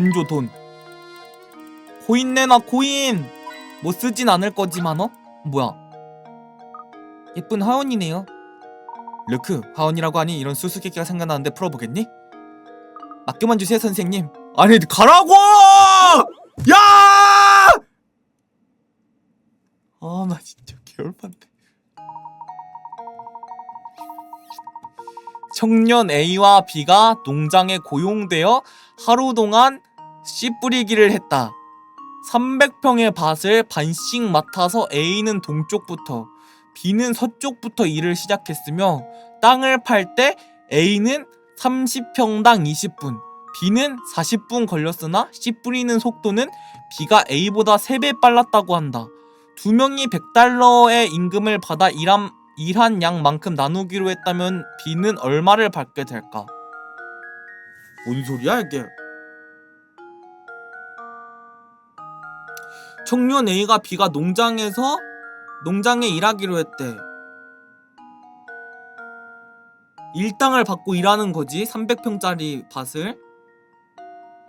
돈 줘 돈. 코인 내놔 코인. 뭐 쓰진 않을 거지만 어? 뭐야? 예쁜 하원이네요. 르크 하원이라고 하니 이런 수수께끼가 생각나는데 풀어보겠니? 맡겨만 주세요 선생님. 아니 가라고! 야! 아 나 진짜 개울판데. 청년 A와 B가 농장에 고용되어 하루 동안 씨 뿌리기를 했다. 300평의 밭을 반씩 맡아서 A는 동쪽부터 B는 서쪽부터 일을 시작했으며 땅을 팔 때 A는 30평당 20분, B는 40분 걸렸으나 씨 뿌리는 속도는 B가 A보다 3배 빨랐다고 한다. 두 명이 100달러의 임금을 받아 일한, 일한 양만큼 나누기로 했다면 B는 얼마를 받게 될까? 뭔 소리야 이게? 청년 A가 B가 농장에서 농장에 일하기로 했대. 일당을 받고 일하는 거지. 300평짜리 밭을.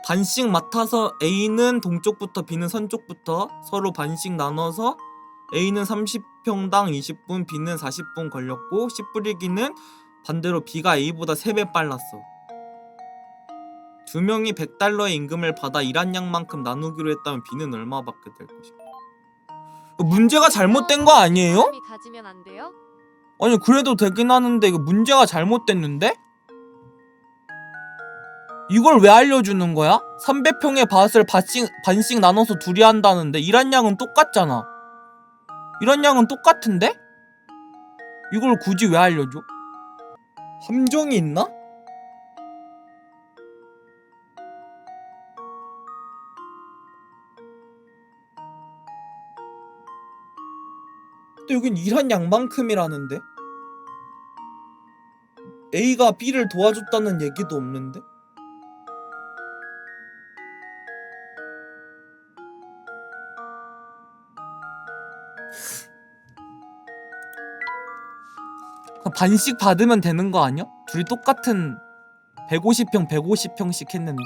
반씩 맡아서 A는 동쪽부터 B는 서쪽부터 서로 반씩 나눠서 A는 30평당 20분, B는 40분 걸렸고 씨 뿌리기는 반대로 B가 A보다 3배 빨랐어. 두 명이 100달러의 임금을 받아 일한 양만큼 나누기로 했다면 B는 얼마 받게 될 것인가? 문제가 잘못된 거 아니에요? 사람이 가지면 안 돼요? 아니 그래도 되긴 하는데 이거 문제가 잘못됐는데? 이걸 왜 알려주는 거야? 300평의 밭을 반씩, 반씩 나눠서 둘이 한다는데 일한 양은 똑같잖아 일한 양은 똑같은데? 이걸 굳이 왜 알려줘? 함정이 있나? 근데 여긴 일한 양만큼이라는데? A가 B를 도와줬다는 얘기도 없는데? 반씩 받으면 되는 거 아니야? 둘이 똑같은 150평 150평씩 했는데?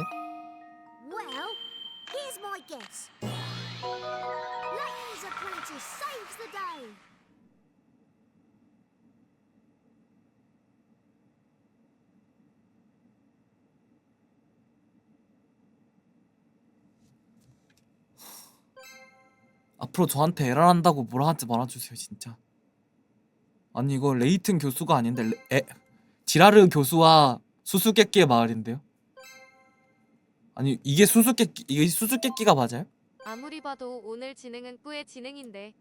앞으로 저한테 에라한다고 뭐라 하지 말아주세요 진짜. 아니 이거 레이튼 교수가 아닌데 레, 에, 지라르 교수와 수수께끼의 마을인데요? 아니 이게 수수께끼 이게 수수께끼가 맞아요? 아무리 봐도 오늘 지능은 꾸의 지능인데.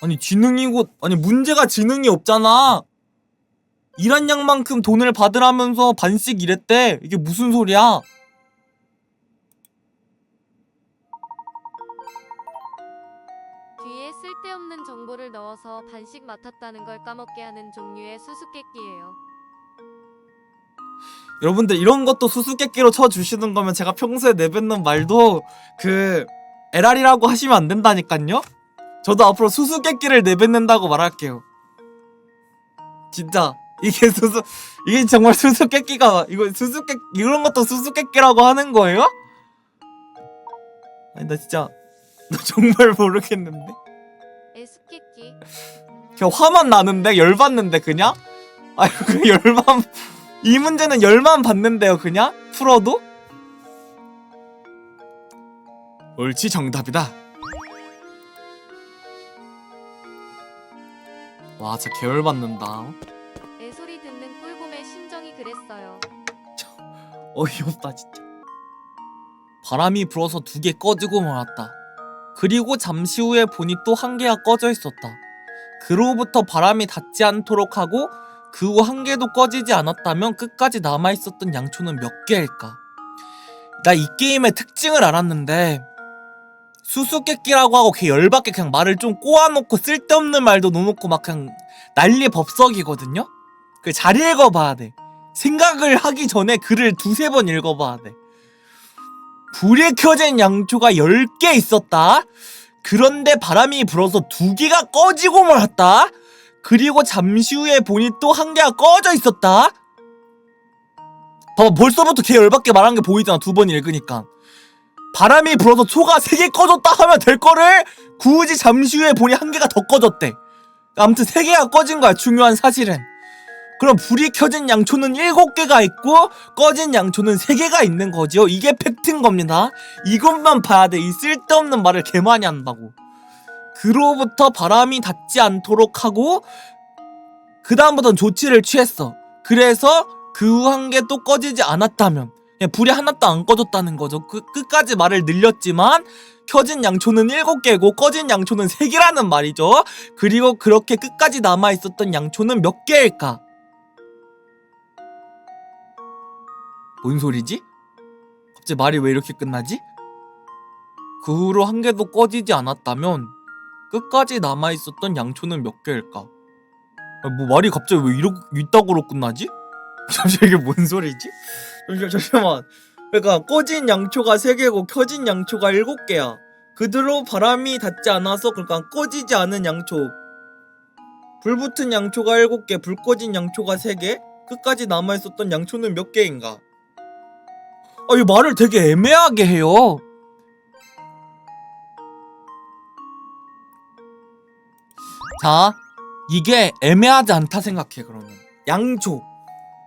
아니 지능이고 아니 문제가 지능이 없잖아. 일한 양만큼 돈을 받으라면서 반씩 일했대. 이게 무슨 소리야 넣어서 반씩 맡았다는 걸 까먹게 하는 종류의 수수께끼예요. 여러분들 이런 것도 수수께끼로 쳐주시는 거면 제가 평소에 내뱉는 말도 그 에랄이라고 하시면 안 된다니깐요? 저도 앞으로 수수께끼를 내뱉는다고 말할게요. 진짜 이게 수수 이게 정말 수수께끼가 이거 수수께 이런 것도 수수께끼라고 하는 거예요? 아니 나 진짜 나 정말 모르겠는데 애수께끼 그냥 화만 나는데? 열받는데 그냥? 아이고 그 열만 이 문제는 열만 받는데요 그냥? 풀어도? 옳지 정답이다. 와 진짜 개열 받는다. 애 소리 듣는 꿀곰의 심정이 그랬어요. 어이없다 진짜. 바람이 불어서 두 개 꺼지고 말았다 그리고 잠시 후에 보니 또 한 개가 꺼져 있었다. 그로부터 바람이 닿지 않도록 하고 그 후 한 개도 꺼지지 않았다면 끝까지 남아있었던 양초는 몇 개일까? 나 이 게임의 특징을 알았는데 수수께끼라고 하고 걔 열받게 그냥 말을 좀 꼬아놓고 쓸데없는 말도 넣어놓고 막 그냥 난리 법석이거든요? 그잘 읽어봐야 돼. 생각을 하기 전에 글을 두세 번 읽어봐야 돼. 불에 켜진 양초가 10개 있었다. 그런데 바람이 불어서 두 개가 꺼지고 말았다. 그리고 잠시 후에 보니 또 한 개가 꺼져 있었다. 봐봐 벌써부터 걔 열받게 말한 게 보이잖아 두 번 읽으니까 바람이 불어서 초가 세 개 꺼졌다 하면 될 거를 굳이 잠시 후에 보니 한 개가 더 꺼졌대 아무튼 세 개가 꺼진 거야 중요한 사실은 그럼 불이 켜진 양초는 일곱 개가 있고 꺼진 양초는 세 개가 있는 거지요 이게 팩트인 겁니다 이것만 봐야 돼 이 쓸데없는 말을 개 많이 한다고 그로부터 바람이 닿지 않도록 하고 그 다음부터는 조치를 취했어 그래서 그 후 한 개 또 꺼지지 않았다면 그냥 불이 하나도 안 꺼졌다는 거죠. 그 끝까지 말을 늘렸지만 켜진 양초는 일곱 개고 꺼진 양초는 세 개라는 말이죠. 그리고 그렇게 끝까지 남아 있었던 양초는 몇 개일까? 뭔 소리지? 갑자기 말이 왜 이렇게 끝나지? 그 후로 한 개도 꺼지지 않았다면 끝까지 남아 있었던 양초는 몇 개일까? 아, 뭐 말이 갑자기 왜 이러 이따구로 끝나지? 잠시 이게 뭔 소리지? 잠시만 잠시만 그러니까 꺼진 양초가 3개고 켜진 양초가 7개야 그대로 바람이 닿지 않아서 그러니까 꺼지지 않은 양초 불 붙은 양초가 7개 불 꺼진 양초가 3개 끝까지 남아있었던 양초는 몇 개인가 아이 말을 되게 애매하게 해요 자 이게 애매하지 않다 생각해 그러면 양초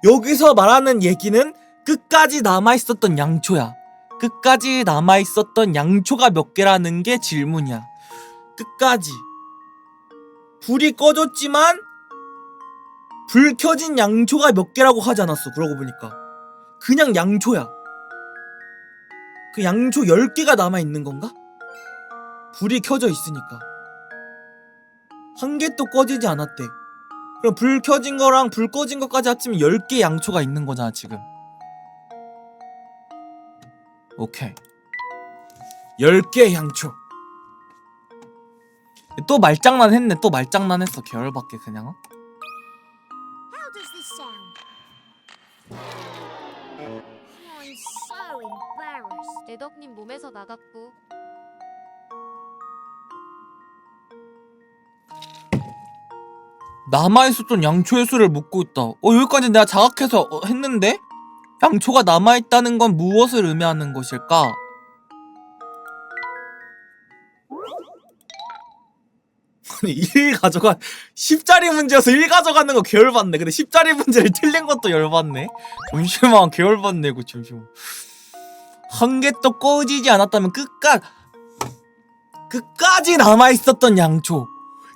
여기서 말하는 얘기는 끝까지 남아있었던 양초야. 끝까지 남아있었던 양초가 몇 개라는 게 질문이야. 끝까지. 불이 꺼졌지만, 불 켜진 양초가 몇 개라고 하지 않았어. 그러고 보니까. 그냥 양초야. 그 양초 10개가 남아있는 건가? 불이 켜져 있으니까. 한 개 또 꺼지지 않았대. 그럼 불 켜진 거랑 불 꺼진 것까지 합치면 10개 양초가 있는 거잖아, 지금. 오케이. 10개 양초. 또 말장난 했네. 또 말장난 했어. 계열밖에 그냥. 애덕님 몸에서 나갔고 남아있었던 양초의 수를 묻고 있다. 어, 여기까지 내가 자각해서 어, 했는데? 양초가 남아있다는 건 무엇을 의미하는 것일까? 아니, 1 가져가, 10짜리 문제여서 1 가져가는 거 개열받네. 근데 10짜리 문제를 틀린 것도 열받네. 잠시만, 개열받네, 이거 잠시만. 한개또 꺼지지 않았다면 끝까, 끝까지 남아있었던 양초.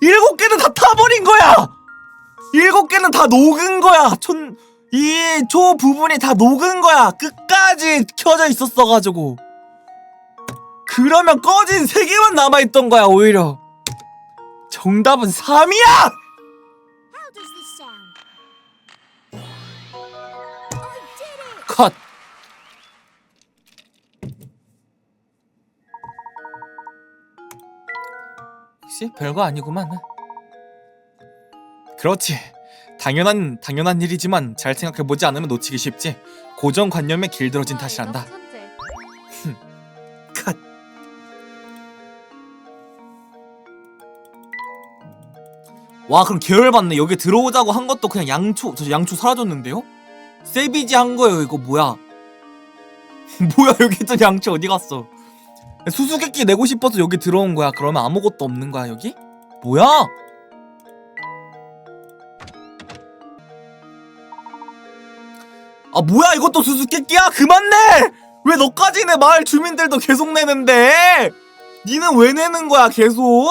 일곱 개는 다 타버린 거야! 일곱 개는 다 녹은 거야! 촌, 이 초 부분이 다 녹은 거야! 끝까지 켜져 있었어가지고. 그러면 꺼진 세 개만 남아있던 거야, 오히려. 정답은 3이야! How does this sound? I did it! 컷! 역시 별거 아니구만. 그렇지. 당연한 당연한 일이지만 잘 생각해 보지 않으면 놓치기 쉽지. 고정관념에 길들어진 아, 탓이란다. 컷. 와 그럼 계열받네. 여기 들어오자고 한 것도 그냥 양초 저 양초 사라졌는데요? 세비지 한 거예요. 이거 뭐야? 뭐야 여기 또 양초 어디 갔어? 수수께끼 내고 싶어서 여기 들어온 거야. 그러면 아무것도 없는 거야 여기? 뭐야? 아 뭐야 이것도 수수께끼야? 그만 내! 왜 너까지 내 마을 주민들도 계속 내는데? 니는 왜 내는 거야 계속?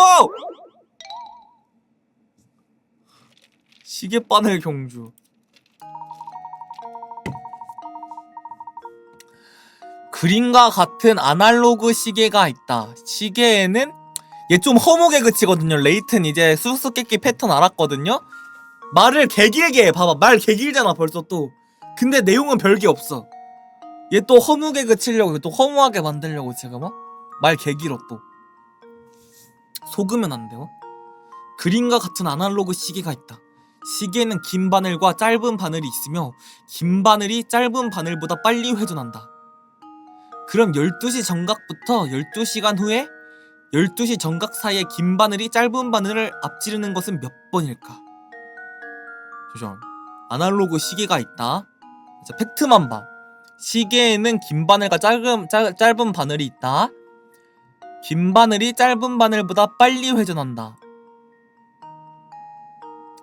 시계바늘 경주 그림과 같은 아날로그 시계가 있다. 시계에는 얘 좀 허무게 그치거든요. 레이튼 이제 수수께끼 패턴 알았거든요. 말을 개길게 해. 봐봐 말 개길잖아 벌써 또. 근데 내용은 별게 없어. 얘 또 허무게 그치려고 또 허무하게 만들려고 지금 어? 말 개길어 또. 속으면 안 돼요. 그림과 같은 아날로그 시계가 있다. 시계는 긴 바늘과 짧은 바늘이 있으며 긴 바늘이 짧은 바늘보다 빨리 회전한다. 그럼 12시 정각부터 12시간 후에 12시 정각 사이에 긴 바늘이 짧은 바늘을 앞지르는 것은 몇 번일까? 잠시만. 아날로그 시계가 있다. 자, 팩트만 봐. 시계에는 긴 바늘과 짧은, 짧, 짧은 바늘이 있다. 긴 바늘이 짧은 바늘보다 빨리 회전한다.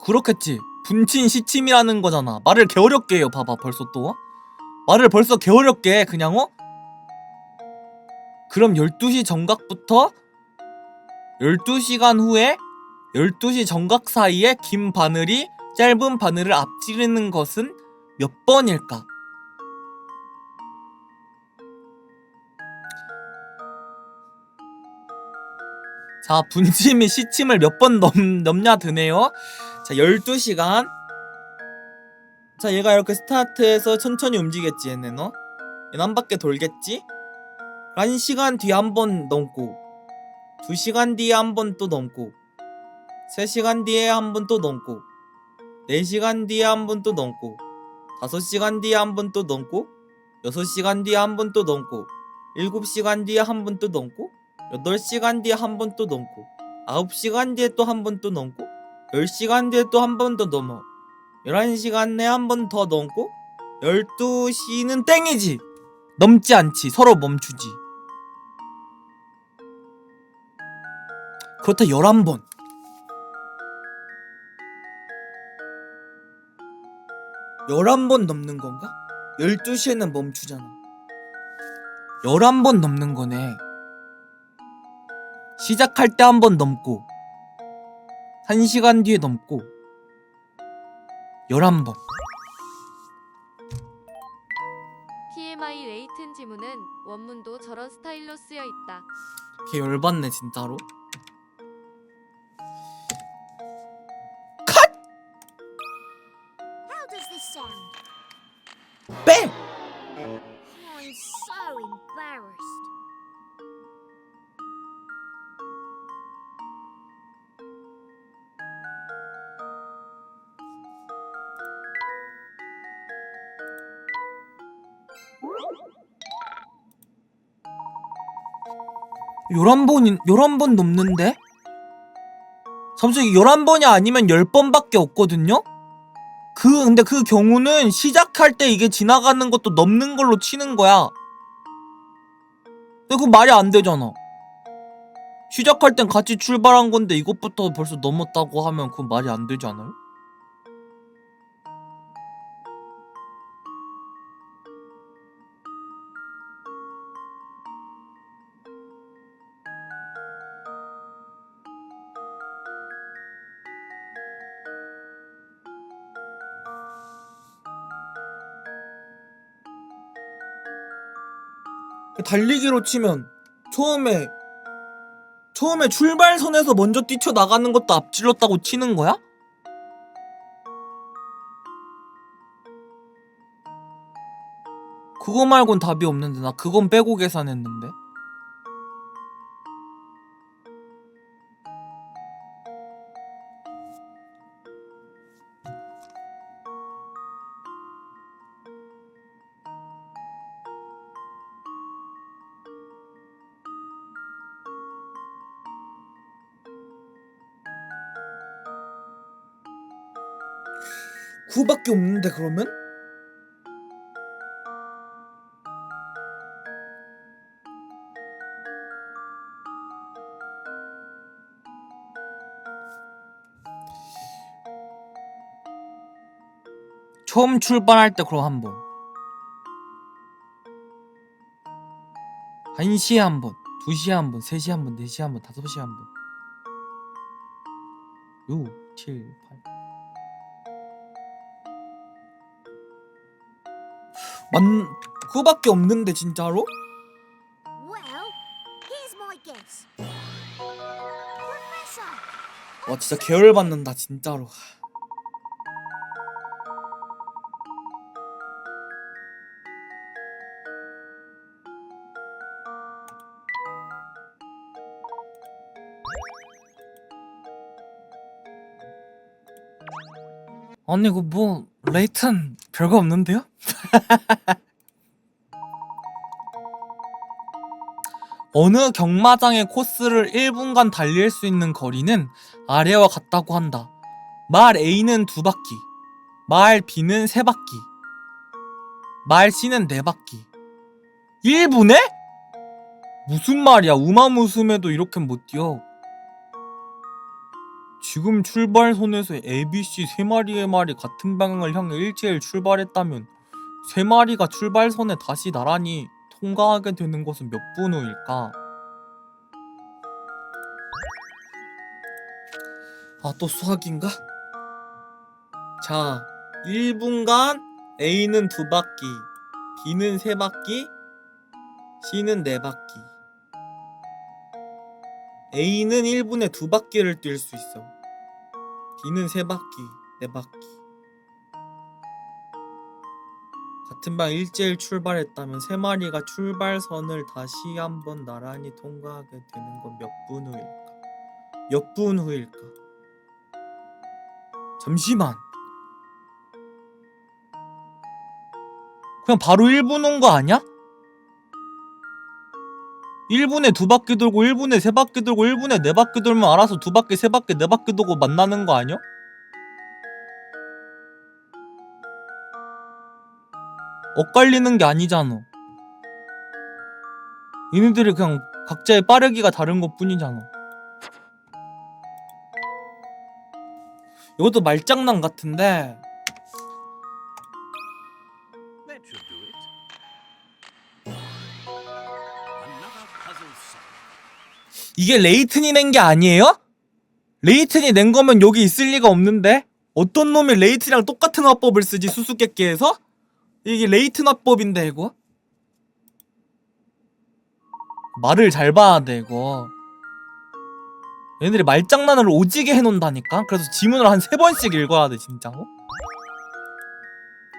그렇겠지. 분친 시침이라는 거잖아. 말을 개어렵게 해요. 봐봐, 벌써 또. 말을 벌써 해, 그냥 어? 그럼 12시 정각부터 12시간 후에 12시 정각 사이에 긴 바늘이 짧은 바늘을 앞지르는 것은 몇 번일까? 자, 분침이 시침을 몇 번 넘냐 드네요. 자, 12시간. 자, 얘가 이렇게 스타트해서 천천히 움직였지, 얘는, 어? 얘는 한 바퀴 돌겠지? 한 시간 뒤에 한 번 넘고, 두 시간 뒤에 한 번 또 넘고, 세 시간 뒤에 한 번 또 넘고, 네 시간 뒤에 한 번 또 넘고, 다섯 시간 뒤에 한 번 또 넘고, 여섯 시간 뒤에 한 번 또 넘고, 일곱 시간 뒤에 한 번 또 넘고, 여덟 시간 뒤에 한 번 또 넘고, 아홉 시간 뒤에 또 한 번 또 넘고, 열 시간 뒤에 또 한 번 더 넘어. 열한 시간 내에 한 번 더 넘고, 열두 시는 땡이지. 넘지 않지. 서로 멈추지. 그렇다 11번. 11번 넘는 건가? 12시에는 멈추잖아. 11번 넘는 거네. 시작할 때 한 번 넘고, 1시간 뒤에 넘고, 11번. TMI 레이튼 지문은 원문도 저런 스타일로 쓰여 있다. 걔 열받네, 진짜로. 열한 번이 열한 번 넘는데? 잠시만 열한 번이 아니면 열 번밖에 없거든요? 그 근데 그 경우는 시작할 때 이게 지나가는 것도 넘는 걸로 치는 거야. 근데 그 말이 안 되잖아. 시작할 땐 같이 출발한 건데 이것부터 벌써 넘었다고 하면 그건 말이 안 되지 않아요? 달리기로 치면 처음에 처음에 출발선에서 먼저 뛰쳐나가는 것도 앞질렀다고 치는 거야? 그거 말곤 답이 없는데 나 그건 빼고 계산했는데 그거밖에 없는데 그러면? 처음 출발할 때 그럼 한 번. 1시에 한 번, 2시에 한 번, 3시에 한 번, 4시에 한 번, 5시에 한 번. 6, 7, 만 그거밖에 없는데 진짜로? 와 진짜 계열 받는다 진짜로. 아니 이거 뭐 레이튼 별거 없는데요? 어느 경마장의 코스를 1분간 달릴 수 있는 거리는 아래와 같다고 한다. 말 A는 두 바퀴, 말 B는 세 바퀴. 말 씨는 네 바퀴 1분에? 무슨 말이야 우마무스메도 이렇게 못 뛰어 지금 출발선에서 ABC 세 마리의 말이 같은 방향을 향해 일제히 출발했다면 세 마리가 출발선에 다시 나란히 통과하게 되는 것은 몇 분 후일까? 아 또 수학인가? 자 1분간 A는 두 바퀴 B는 세 바퀴 C는 네 바퀴 A는 1분에 두 바퀴를 뛸 수 있어 B는 세 바퀴 네 바퀴 같은 방 일제일 출발했다면 세 마리가 출발선을 다시 한번 나란히 통과하게 되는 건 몇 분 후일까? 몇 분 후일까? 잠시만. 그냥 바로 1분 온 거 아니야? 1분에 두 바퀴 돌고 1분에 세 바퀴 돌고 1분에 네 바퀴 돌면 알아서 두 바퀴 세 바퀴 네 바퀴 돌고 만나는 거 아니야? 엇갈리는 게 아니잖아. 얘네들이 그냥 각자의 빠르기가 다른 것 뿐이잖아. 이것도 말장난 같은데. 이게 레이튼이 낸 게 아니에요? 레이튼이 낸 거면 여기 있을 리가 없는데 어떤 놈이 레이튼이랑 똑같은 화법을 쓰지 수수께끼에서? 이게 레이튼 화법인데 이거? 말을 잘 봐야 돼 이거. 얘네들이 말장난을 오지게 해놓는다니까? 그래서 지문을 한 세 번씩 읽어야 돼 진짜로